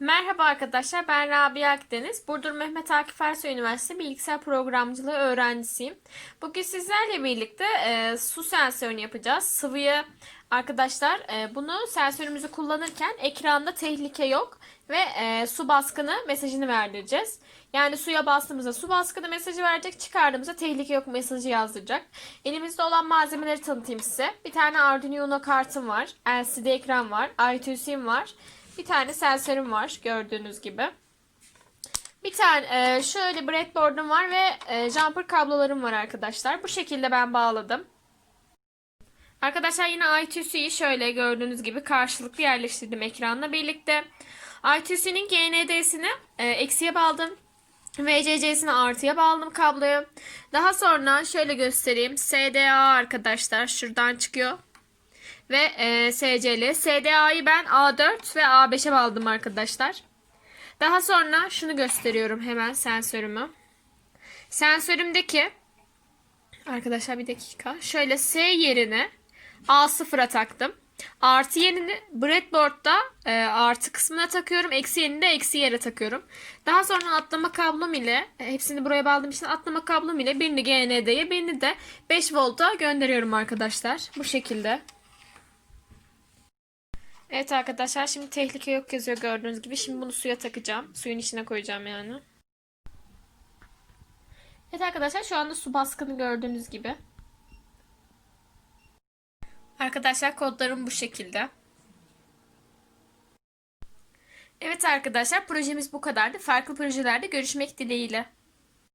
Merhaba arkadaşlar, ben Rabia Akdeniz. Burdur Mehmet Akif Ersoy Üniversitesi Bilgisayar Programcılığı öğrencisiyim. Bugün sizlerle birlikte e, su sensörünü yapacağız. Sıvıyı arkadaşlar e, bunu sensörümüzü kullanırken ekranda tehlike yok ve e, su baskını mesajını verdireceğiz. Yani suya bastığımızda su baskını mesajı verecek, çıkardığımızda tehlike yok mesajı yazdıracak. Elimizde olan malzemeleri tanıtayım size. Bir tane Arduino kartım var, LCD ekran var, I2C'm var. Bir tane sensörüm var gördüğünüz gibi. Bir tane e, şöyle breadboard'um var ve e, jumper kablolarım var arkadaşlar. Bu şekilde ben bağladım. Arkadaşlar yine I2C'yi şöyle gördüğünüz gibi karşılıklı yerleştirdim ekranla birlikte. I2C'nin GND'sini e, eksiye bağladım. VCC'sini artıya bağladım kabloyu. Daha sonra şöyle göstereyim. SDA arkadaşlar şuradan çıkıyor ve e, SCL. SDA'yı ben A4 ve A5'e bağladım arkadaşlar. Daha sonra şunu gösteriyorum hemen sensörümü. Sensörümdeki arkadaşlar bir dakika. Şöyle S yerine A0'a taktım. Artı yerini breadboard'da e, artı kısmına takıyorum. Eksi yerini de eksi yere takıyorum. Daha sonra atlama kablom ile e, hepsini buraya bağladığım için atlama kablom ile birini GND'ye birini de 5 volta gönderiyorum arkadaşlar. Bu şekilde. Evet arkadaşlar şimdi tehlike yok yazıyor gördüğünüz gibi. Şimdi bunu suya takacağım. Suyun içine koyacağım yani. Evet arkadaşlar şu anda su baskını gördüğünüz gibi. Arkadaşlar kodlarım bu şekilde. Evet arkadaşlar projemiz bu kadardı. Farklı projelerde görüşmek dileğiyle.